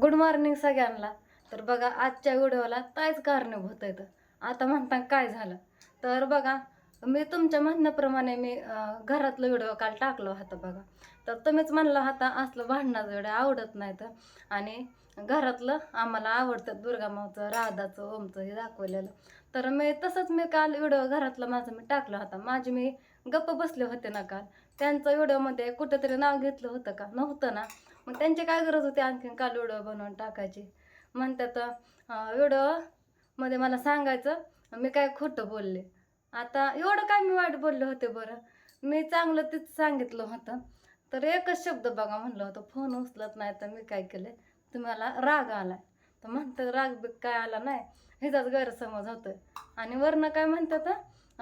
Good morning सगळ्यांना. तर बघा आजच्या व्हिडिओला कायच कारणीभूत आहेत. आता म्हणता काय झालं? तर बघा मी तुमच्या म्हणण्याप्रमाणे मी घरातलं व्हिडिओ काल टाकलो होता बघा. तर तुम्हीच म्हणला होता असलं भांडणाचं व्हिडिओ आवडत नाही तर आणि घरातलं आम्हाला आवडतं दुर्गामावचं राधाचं ओमचं हे दाखवलेलं. तर मी तसंच मी काल व्हिडिओ घरातलं माझं मी टाकला होता. माझी मी गप्प बसले होते ना काल. त्यांचं व्हिडिओमध्ये कुठेतरी नाव घेतलं होतं का? नव्हतं ना. मग त्यांची काय गरज होती आणखीन काल व्हिडिओ बनवून टाकायची? म्हणतात व्हिडिओमध्ये मला सांगायचं मी काय खोटं बोलले. आता एवढं काय मी वाईट बोलले होते बरं? मी चांगलं तेच सांगितलं होतं. तर एकच शब्द बघा म्हणलं होतं फोन उचलत नाही तर मी काय केलं? तुम्हाला राग आला तर म्हणतात राग बी काय आला नाही हिचाच गैरसमज होतोय. आणि वरनं काय म्हणतात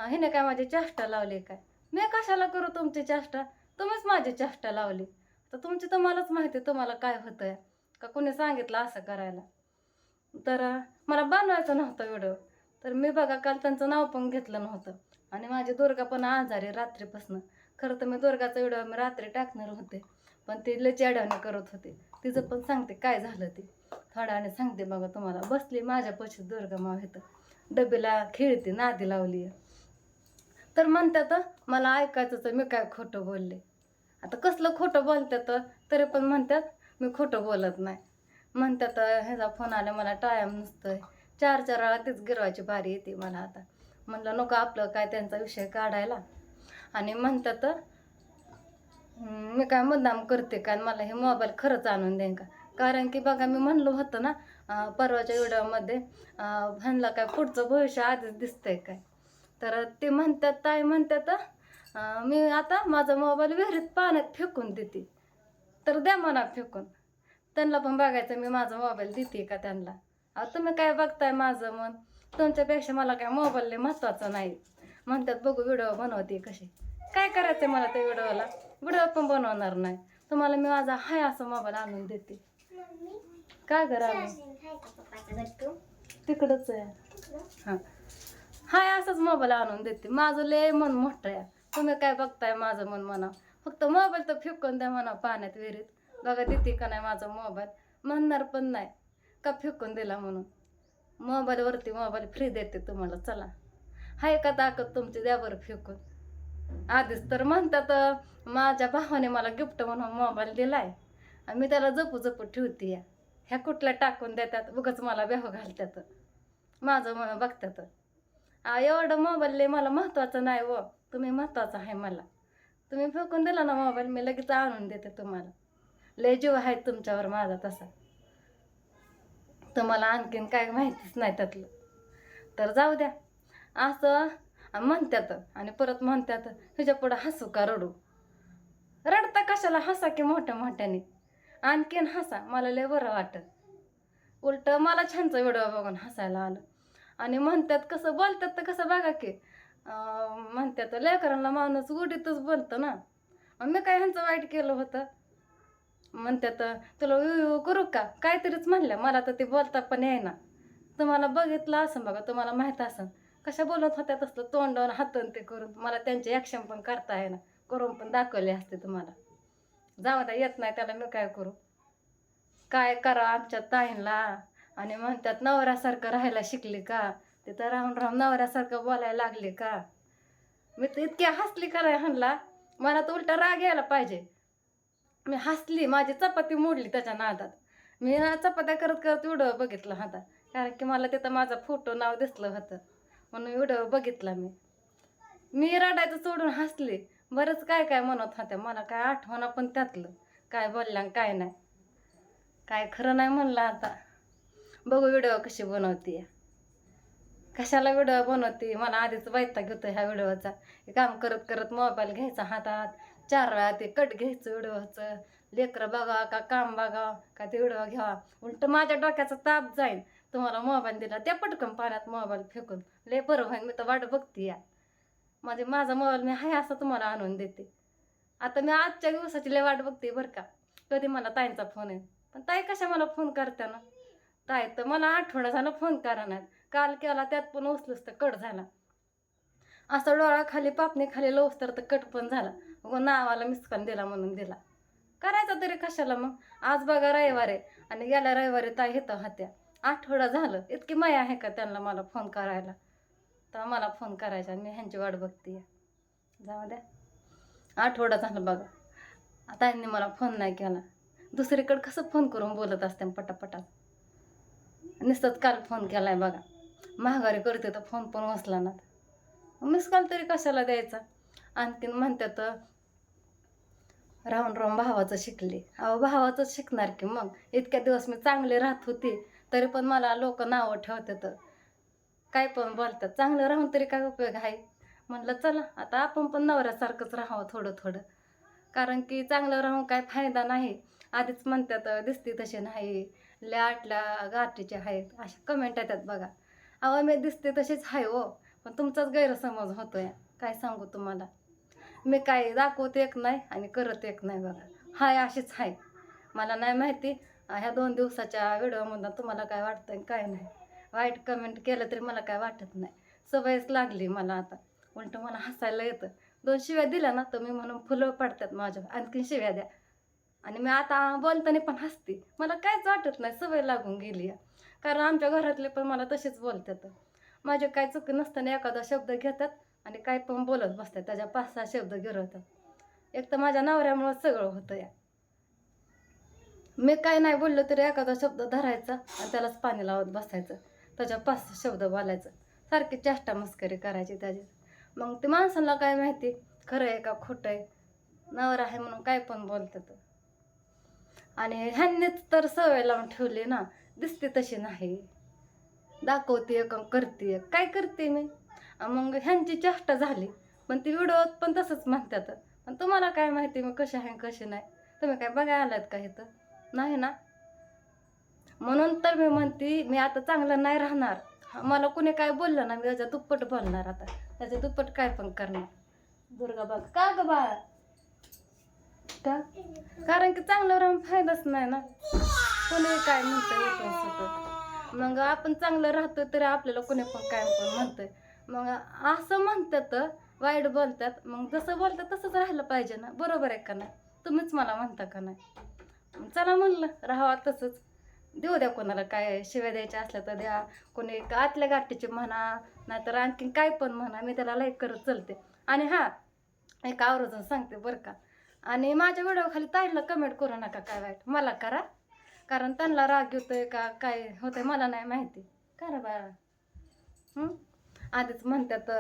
हिने काय माझी चेष्टा लावली काय? मी कशाला करू तुमची चेष्टा? तुम्हीच माझी चेष्टा लावली. तर तुमची तर मलाच माहिती आहे तुम्हाला काय होतंय? का कोणी सांगितलं असं करायला? तर मला बनवायचं नव्हतं व्हिडिओ. तर मी बघा काल त्यांचं नाव पण घेतलं नव्हतं. आणि माझी दुर्गा पण आजारी रात्रीपासून. खरं तर मी दुर्गाचा व्हिडिओ मी रात्री टाकणार होते. पण ती लची अडवणी करत होते. तिचं पण सांगते काय झालं ते. थोड्याने सांगते बघा तुम्हाला. बसली माझ्या पशी दुर्गा माव इथं. डबेला खेळते नादी लावली तर म्हणतात मला ऐकायचं तर मी काय खोटं बोलले? आता कसलं खोटं बोलतात तरी पण म्हणतात मी खोटं बोलत नाही. म्हणतात ह्याचा फोन आला मला टायम नसतोय. चार चार वेळा तीच गिरवायची भारी येते मला आता. म्हणलं नको आपलं काय त्यांचा विषय काढायला. आणि म्हणतात मी काय मुद्दाम करते का? मला हे मोबाईल खरंच आणून देईन का? कारण की बघा मी म्हणलो होतं ना परवाच्या व्हिडिओमध्ये अं, ह्यांना काय पुढचं भविष्य आधीच दिसतंय काय? तर ते म्हणतात ताई म्हणतात मी आता माझा मोबाईल विहिरीत पाण्यात फेकून देते. तर द्या म्हणा फेकून. त्यांना पण बघायचं मी माझा मोबाईल देते का त्यांना? अहो तुम्ही काय बघताय माझं मन? तुमच्यापेक्षा मला काय मोबाईल लय महत्त्वाचं नाही. म्हणतात बघू व्हिडिओ बनवते कशी. काय करायचं मला त्या व्हिडिओला व्हिडिओ पण बनवणार नाही. तुम्हाला मी माझा हाय असं मोबाईल आणून देते. काय करा तिकडंच आहे. हां. हाय असंच मोबाईल आणून देते. माझं लय मन मोठं आहे. तुम्ही काय बघताय माझं मन म्हणा? फक्त मोबाईल तर फेकून द्या म्हणा पाण्यात विहिरीत. बघा देते का नाही माझा मोबाईल म्हणणार पण नाही. का फेकून दिला म्हणून? मोबाईलवरती मोबाईल फ्री देते तुम्हाला चला. हाय का ताकद तुमची? द्या बरं फेकून. आधीच तर म्हणतात माझ्या भावाने मला गिफ्ट म्हणून मोबाईल दिलाय. आणि मी त्याला जपू जपू ठेवते या. ह्या कुठल्या टाकून देतात? उगाच मला बेहो घालतात. माझं म्हणून बघतात. आ, एवढं मोबाईल लय मला महत्त्वाचं नाही व तुम्ही महत्त्वाचा आहे मला. तुम्ही फेकून दिला ना मोबाईल मी लगेच आणून देते तुम्हाला. लय जीव आहे तुमच्यावर माझा तसा. तुम्हाला आणखीन काय माहितीच नाही त्यातलं. तर जाऊ द्या. असं म्हणतात आणि परत म्हणतात तुझ्या पुढं हसू का रडू? रडता कशाला? हसा की मोठ्या मोठ्याने. आणखीन हसा. मला लय बरं वाटत. उलट मला छानचा व्हिडिओ बघून हसायला आलं. आणि म्हणतात कसं बोलतात तर कसं बघा की. म्हणतात लेकरांना माणूस गोटीतच बोलतो ना. मग मी काय ह्यांचं वाईट केलं होतं? म्हणतात तुला यू यू करू का? काहीतरीच म्हणलं मला तर ते बोलता पण येईना. तुम्हाला बघितलं असं बघा तुम्हाला माहीत असं कशा बोलत होत्या तसलं तोंडावर हातून ते करून. मला त्यांचे ॲक्शन पण करता येईना. करून पण दाखवले असते तुम्हाला. जाऊ द्या येत नाही त्याला मी काय करू? काय करा आमच्या ताईंला? आणि म्हणतात नवऱ्यासारखं राहायला शिकली का? तिथं राहून राहून नवऱ्यासारखं बोलायला लागले का? मी तर इतकी हसली कराय म्हणला मला तर उलटा राग यायला पाहिजे. मी हसली माझी चपाती मोडली त्याच्या नादात. मी ना चपात्या करत करत व्हिडिओ बघितला होता कारण की मला तिथं माझा फोटो नाव दिसलं होतं. म्हणून व्हिडिओ बघितला मी. मी रडायचं सोडून हसले. बरंच काय काय म्हणत होत्या मला काय आठवणं पण त्यातलं. काय बोलल्या आणि काय नाही. काय खरं नाही म्हणलं आता. बघू व्हिडिओ कशी बनवते कशाला व्हिडिओ बनवते? मला आधीच वैताग घेतो ह्या व्हिडिओचा. काम करत करत मोबाईल घ्यायचा हातात. चार वेळा ते कट घ्यायचं व्हिडिओचं. लेकरं बघा का काम बघा का ते व्हिडिओ घ्यावा उलट माझ्या डोक्याचा ताप जाईल तुम्हाला मोबाईल दिला त्या पटकन पाण्यात मोबाईल फेकून. लय बरं होईन मी तर वाट बघते या. म्हणजे माझा मोबाईल मी हाय असं तुम्हाला आणून देते. आता मी आजच्या दिवसाची लय वाट बघते बरं का. कधी मला ताईंचा फोन आहे पण ताई कशा मला फोन करताना ताई तर मला आठवडा झाला फोन करा काल केला त्यात पण उचलूस तर कट झाला. असा डोळा खाली पापणी खाली लवस तर कट पण झाला. उगा नावाला मिसकान दिला म्हणून दिला. करायचा तरी कशाला मग? आज बघा रविवार आहे आणि गेल्या रविवारी ताई येतं हात्या. आठवडा झालं. इतकी माया आहे का त्यांना मला फोन करायला? तर मला फोन करायचा आणि मी ह्यांची वाट बघते जाऊ द्या. आठवडा झालं बघा. ताईंनी मला फोन नाही केला. दुसरीकडे कसं फोन करून बोलत असते पटापटा नुसतंच काल फोन केला आहे बघा. महागारी करते तर फोन पण उचला ना मिस कॉल तरी कशाला द्यायचा? आणखीन म्हणतात राहून राहून भावाचं शिकले. अहो भावाचंच शिकणार की मग? इतक्या दिवस मी चांगले राहत होते तरी पण मला लोक नावं ठेवतात काय पण बोलतात चांगलं राहून तरी काय उपयोग आहे? म्हणलं चला आता आपण पण नवऱ्यासारखंच राहावं थोडं थोडं. कारण की चांगलं राहून काय फायदा नाही. आधीच म्हणतात दिसते तसे नाही. लाटल्या गाठीचे आहेत. अशा कमेंट येतात बघा. अहो मी दिसते तशीच आहे हो. पण तुमचाच गैरसमज होतोय. काय सांगू तुम्हाला? मी काय दाखवत एक नाही आणि करत एक नाही बघा. हाय अशीच आहे. मला नाही माहिती ह्या दोन दिवसाच्या व्हिडिओमधून तुम्हाला काय वाटतंय काय नाही. वाईट कमेंट केलं तरी मला काय वाटत नाही. सवयच लागली मला आता. उलट मला हसायला येतं. दोन शिव्या दिल्या ना तर मी म्हणून फुलं पडतात माझ्या. आणखीन शिव्या द्या. आणि मी आता बोलताना पण हसते. मला काहीच वाटत नाही सवय लागून गेली आहे. कारण आमच्या घरातले पण मला तसेच बोलतात. माझे काय चुकी नसताना एखादा शब्द घेतात आणि काय पण बोलत बसतात. त्याच्या पाच सहा शब्द गिरवतात. एक तर माझ्या नवऱ्यामुळं सगळं होतं या. मी काय नाही बोललो तरी एखादा शब्द धरायचा आणि त्यालाच पाणी लावत बसायचं. त्याच्या पाच शब्द बोलायचं. सारखी चेष्टा मस्करी करायची त्याची. मग ते माणसाला काय माहिती? खरं आहे का खोटं आहे? नवरा आहे म्हणून काय पण बोलतात. आणि ह्यांनीच तर सवय लावून ठेवली ना. दिसते तशी नाही. दाखवते का करते. काय करते मी? मग ह्यांची चेष्टा झाली. पण ती व्हिडिओत पण तसंच म्हणतात. पण तुम्हाला काय माहिती मी कसे आहे कशी नाही? तुम्ही काय बघायला आलात का इथं? नाही ना? म्हणून तर मी म्हणते मी आता चांगलं नाही राहणार. मला कुणी काय बोललं ना मी त्याच्या दुप्पट बोलणार आता. त्याच्या दुप्पट काय पण करणार. दुर्गा बाग. का ग बा का? कारण की चांगलं राहून फायदाच नाही ना. कोणी काय म्हणतं उठून सुटून मग आपण चांगलं राहतो तरी आपल्याला कोणी पण काय पण म्हणतंय. मग असं म्हणतात वाईट बोलतात. मग जसं बोलतात तसंच राहिलं पाहिजे ना. बरोबर आहे का नाही? तुम्हीच मला म्हणता का नाही? चला म्हणलं राहावा तसंच. देऊ द्या कोणाला काय शिव्या द्यायच्या असल्या तर द्या. कोणी आतल्या गाठीचे म्हणा नाहीतर आणखीन काय पण म्हणा. मी त्याला लाईक करत चलते. आणि हां एक आवर्जून सांगते बरं का. आणि माझ्या व्हिडिओ खाली ताईला कमेंट करू नका काय वाईट. मला करा. कारण त्यांना राग येतोय का काय होतंय मला नाही माहिती. करा बाळा. आधीच म्हणतात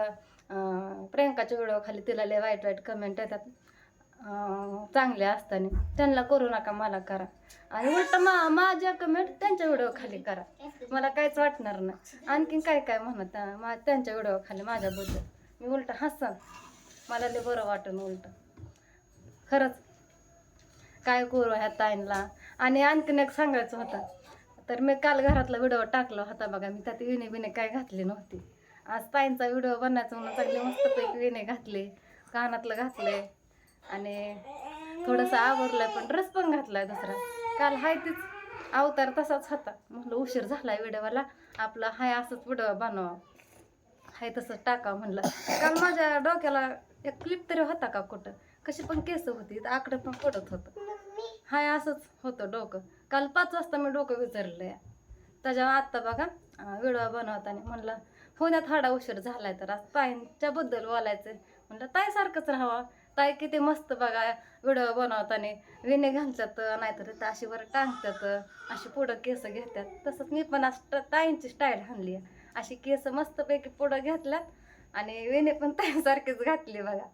प्रियंकाच्या व्हिडिओ खाली तिला लय वाईट वाईट कमेंट येतात. चांगले असताना. त्यांना करू नका मला करा. आणि उलट मा माझ्या कमेंट त्यांच्या व्हिडिओ खाली करा. मला काहीच वाटणार नाही. आणखीन काय काय म्हणत मा त्यांच्या व्हिडिओ खाली माझ्याबद्दल. मी उलट हसन. मला लय बरं वाटन उलट. खरंच. काय करू ह्या ताईंला? आणि आणखीन एक सांगायचं होतं. तर मी काल घरातला व्हिडिओ टाकला होता बघा मी त्यात विणे बिणे काय घातली नव्हती. आज ताईंचा व्हिडिओ बनायचा म्हणून चांगले मस्तपैकी विणे घातले कानातलं घातले आणि थोडंसं आवरलंय पण ड्रेस पण घातलाय दुसरा. काल हाय तीच अवतार तसाच होता. म्हटलं उशीर झालाय व्हिडिओला आपला हाय असंच व्हिडिओ बनवा हाय तसंच टाका म्हणलं. काल माझ्या डोक्याला एक क्लिप तरी होता का कुठं? कशी पण केस होती आकडं पण पडत होतं. हाय असंच होतं डोकं. काल पाच वाजता मी डोकं विचारलं त्याच्यावर आत्ता बघा व्हिडिओ बनवताना म्हणलं होण्यात हाडा उशीर झालाय तर आज ताईंच्याबद्दल बोलायचं म्हणलं ताईसारखंच राहावं. ताई किती मस्त बघा व्हिडिओ बनवताना विणे घालतात नाहीतर इथं अशी वर टांगतात अशी पुढं केस घेतात. तसंच मी पण आज ताईंची स्टाईल आणली अशी केस मस्तपैकी पुढं घेतल्यात आणि विणे पण ताईसारखीच घातली बघा.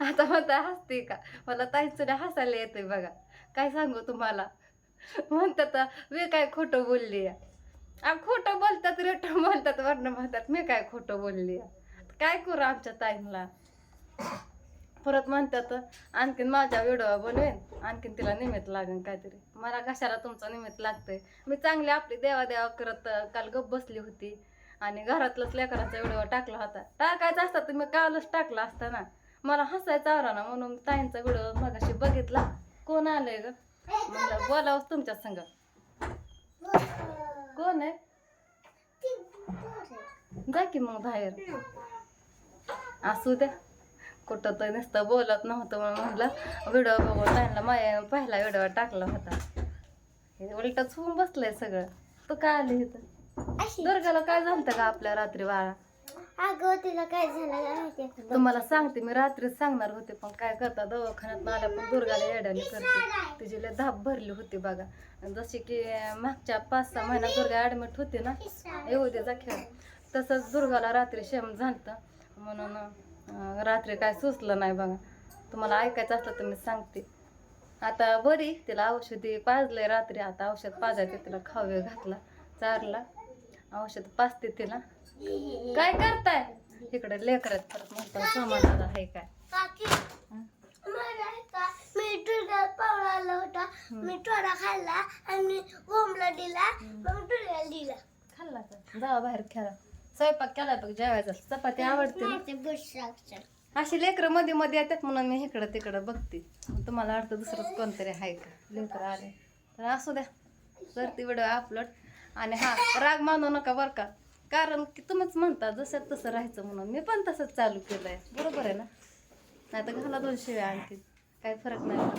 आता म्हणता हसते का? मला ताईचं हसायला येते बघा. काय सांगू तुम्हाला? म्हणतात मी काय खोटं बोलली आ खोटं बोलतात रेट बोलतात वर्ण म्हणतात मी काय खोटं बोलली काय करू आमच्या ताईंला? परत म्हणतात आणखीन माझ्या व्हिडिओ बनवेन. आणखीन तिला निमित्त लागेल काहीतरी. मला कशाला तुमचं निमित्त लागतंय? मी चांगली आपली देवा देवा करत काल गप बसली होती आणि घरातलंच लेकरांचा व्हिडिओ टाकला होता. टाकायचा असता तर मी कालच टाकला असता ना. मला हसायचा आवरा ना म्हणून ताईंचा व्हिडिओ मगाशी बघितला. कोण आलंय ग? म्हणलं बोलावंच तुमच्या संग. कोण आहे? जा की मग बाहेर. असू द्या. कुठं तर नुसतं बोलत नव्हतं म्हणून म्हटलं व्हिडिओ बघून त्यांना माझ्या पहिला व्हिडिओ टाकला होता. हे उलटच होऊन बसलंय सगळं. तू काय आली इथं? दुर्गाला काय झालं का आपल्या रात्री बाळा? अगं तिला काय झालं? काय माहिती आहे का? तुम्हाला सांगते मी रात्रीच सांगणार होते पण काय करता दवाखान्यात आल्या पण दुर्गाला येड्याने करते. तिची लय धाप भरली होती बघा. आणि जशी की मागच्या पाच सहा महिन्यात दुर्गा ऍडमिट होती ना येऊ दे जा खेळ. तसंच दुर्गाला रात्री शेम झालतं. म्हणून अं, रात्री काय सुचलं नाही बघा. तुम्हाला ऐकायचं असलं तर मी सांगते. आता बरी तिला औषधी पाजलंय रात्री. आता औषध पाजायचं तिला खावे घातला चारला. औषध पाजते तिला. काय करताय? इकडे लेकरात परत म्हणतात समाजाला आहे काय? मी दुर्गा पावला आला होता मी थोडा खाल्ला आणि गोमला दिला मग दुर्गाला दिला. खाल्ला का? जावा बाहेर खेळा. स्वयंपाक केला बघ जेवायचा. चपाती आवडते अशी लेकरं मध्ये मध्ये येतात म्हणून मी इकडं तिकडं बघते. तुम्हाला वाटतं दुसरंच कोणतरी आहे का? लेकरं आले. तर असू द्या. करते व्हिडिओ अपलोड. आणि हा राग मानू नका बरं का. कारण की तुम्हीच म्हणता जसं तसं राहायचं म्हणून. मी पण तसंच चालू केलंय. बरोबर आहे ना? नाही तर घाला दोन शिव्या आणखी काही फरक नाही.